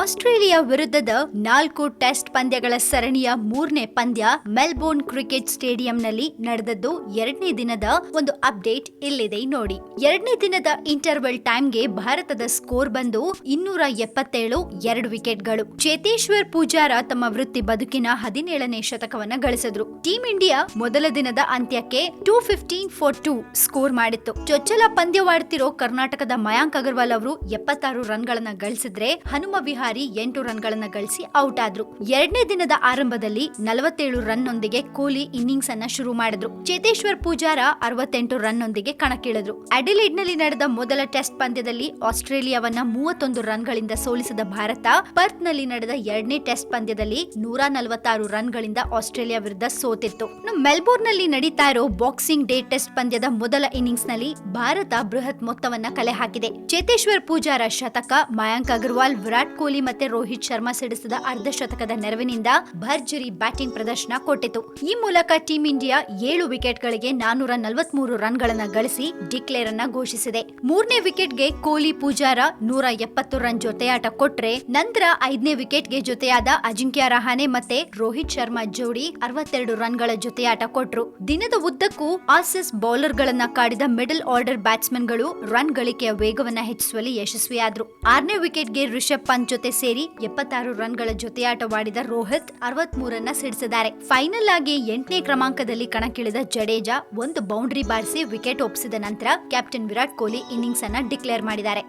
Australia ವಿರುದ್ಧದ ನಾಲ್ಕು test ಪಂದ್ಯಗಳ ಸರಣಿಯ ಮೂರನೇ ಪಂದ್ಯ ಮೆಲ್ಬೋರ್ನ್ ಕ್ರಿಕೆಟ್ ಸ್ಟೇಡಿಯಂನಲ್ಲಿ ನಡೆದದ್ದು ಎರಡನೇ ದಿನದ ಒಂದು ಅಪ್ಡೇಟ್ ಇಲ್ಲಿದೆ ನೋಡಿ. ಎರಡನೇ ದಿನದ ಇಂಟರ್ವೆಲ್ ಟೈಮ್ಗೆ ಭಾರತದ ಸ್ಕೋರ್ ಬಂದು ಇನ್ನೂರ ಎಪ್ಪತ್ತೇಳು, ಎರಡು ವಿಕೆಟ್ಗಳು. ಚೇತೇಶ್ವರ್ ಪೂಜಾರ ತಮ್ಮ ವೃತ್ತಿ ಬದುಕಿನ ಹದಿನೇಳನೇ ಶತಕವನ್ನ ಗಳಿಸಿದ್ರು. ಟೀಂ ಇಂಡಿಯಾ ಮೊದಲ ದಿನದ ಅಂತ್ಯಕ್ಕೆ two fifteen for two score ಮಾಡಿತ್ತು. ಚೊಚ್ಚಲ ಪಂದ್ಯವಾಡ್ತಿರೋ ಕರ್ನಾಟಕದ ಮಯಾಂಕ್ ಅಗರ್ವಾಲ್ ಅವರು ಎಪ್ಪತ್ತಾರು ರನ್ಗಳನ್ನ ಗಳಿಸಿದ್ರೆ ಹನುಮ ವಿಹಾರಿ ಎಂಟು ರನ್ಗಳನ್ನ ಗಳಿಸಿ ಔಟ್ ಆದ್ರು. ಎರಡನೇ ದಿನದ ಆರಂಭದಲ್ಲಿ ನಲವತ್ತೇಳು ರನ್ ನೊಂದಿಗೆ ಕೊಹ್ಲಿ ಇನ್ನಿಂಗ್ಸ್ ಅನ್ನ ಶುರು ಮಾಡಿದ್ರು. ಚೇತೇಶ್ವರ್ ಪೂಜಾರ ಅರವತ್ತೆಂಟು ರನ್ ನೊಂದಿಗೆ ಕಣಕ್ಕಿಳಿದ್ರು. ಅಡಿಲೇಡ್ನಲ್ಲಿ ನಡೆದ ಮೊದಲ ಟೆಸ್ಟ್ ಪಂದ್ಯದಲ್ಲಿ ಆಸ್ಟ್ರೇಲಿಯಾವನ್ನ ಮೂವತ್ತೊಂದು ರನ್ಗಳಿಂದ ಸೋಲಿಸಿದ ಭಾರತ ಪರ್ತ್ನಲ್ಲಿ ನಡೆದ ಎರಡನೇ ಟೆಸ್ಟ್ ಪಂದ್ಯದಲ್ಲಿ ನೂರ ನಲವತ್ತಾರು ರನ್ಗಳಿಂದ ಆಸ್ಟ್ರೇಲಿಯಾ ವಿರುದ್ಧ ಸೋತಿತ್ತು. ಮೆಲ್ಬೋರ್ನ್ನಲ್ಲಿ ನಡೀತಾ ಇರೋ ಬಾಕ್ಸಿಂಗ್ ಡೇ ಟೆಸ್ಟ್ ಪಂದ್ಯದ ಮೊದಲ ಇನ್ನಿಂಗ್ಸ್ನಲ್ಲಿ ಭಾರತ ಬೃಹತ್ ಮೊತ್ತವನ್ನ ಕಲೆ ಹಾಕಿದೆ. ಚೇತೇಶ್ವರ್ ಪೂಜಾರ ಶತಕ, ಮಯಾಂಕ್ ಅಗರ್ವಾಲ್ ವಿರಾಟ್ ಕೊಹ್ಲಿ ಮತ್ತೆ ರೋಹಿತ್ ಶರ್ಮಾ ಸಿಡಿಸಿದ ಅರ್ಧ ಶತಕದ ನೆರವಿನಿಂದ ಭರ್ಜರಿ ಬ್ಯಾಟಿಂಗ್ ಪ್ರದರ್ಶನ ಕೊಟ್ಟಿತು. ಈ ಮೂಲಕ ಟೀಂ ಇಂಡಿಯಾ ಏಳು ವಿಕೆಟ್ಗಳಿಗೆ ನಾನೂರ ನಲವತ್ಮೂರು ರನ್ಗಳನ್ನ ಗಳಿಸಿ ಡಿಕ್ಲೇರ್ ಅನ್ನ ಘೋಷಿಸಿದೆ. ಮೂರನೇ ವಿಕೆಟ್ಗೆ ಕೊಹ್ಲಿ ಪೂಜಾರ ನೂರ ಎಪ್ಪತ್ತು ರನ್ ಜೊತೆಯಾಟ ಕೊಟ್ರೆ ನಂತರ ಐದನೇ ವಿಕೆಟ್ಗೆ ಜೊತೆಯಾದ ಅಜಿಂಕ್ಯ ರಹಾನೆ ಮತ್ತೆ ರೋಹಿತ್ ಶರ್ಮಾ ಜೋಡಿ ಅರವತ್ತೆರಡು ರನ್ಗಳ ಜೊತೆಯಾಟ ಕೊಟ್ರು. ದಿನದ ಉದ್ದಕ್ಕೂ ಆಸಿಸ್ ಬೌಲರ್ ಗಳನ್ನ ಕಾಡಿದ ಮಿಡಲ್ ಆರ್ಡರ್ ಬ್ಯಾಟ್ಸ್ಮನ್ಗಳು ರನ್ ಗಳಿಕೆಯ ವೇಗವನ್ನ ಹೆಚ್ಚಿಸುವಲ್ಲಿ ಯಶಸ್ವಿಯಾದ್ರು. ಆರನೇ ವಿಕೆಟ್ಗೆ ರಿಷಬ್ ಪಂತ್ ಜೊತೆ ಸೇರಿ ಎಪ್ಪತ್ತಾರು ರನ್ಗಳ ಜೊತೆಯಾಟವಾಡಿದ ರೋಹಿತ್ ಅರವತ್ಮೂರನ್ನ ಸಿಡಿಸಿದ್ದಾರೆ. ಫೈನಲ್ ಆಗಿ ಎಂಟನೇ ಕ್ರಮಾಂಕದಲ್ಲಿ ಕಣಕ್ಕಿಳಿದ ಜಡೇಜಾ ಒಂದು ಬೌಂಡ್ರಿ ಬಾರಿಸಿ ವಿಕೆಟ್ ಒಪ್ಪಿಸಿದ ನಂತರ ಕ್ಯಾಪ್ಟನ್ ವಿರಾಟ್ ಕೊಹ್ಲಿ ಇನ್ನಿಂಗ್ಸ್ ಅನ್ನ ಡಿಕ್ಲೇರ್ ಮಾಡಿದ್ದಾರೆ.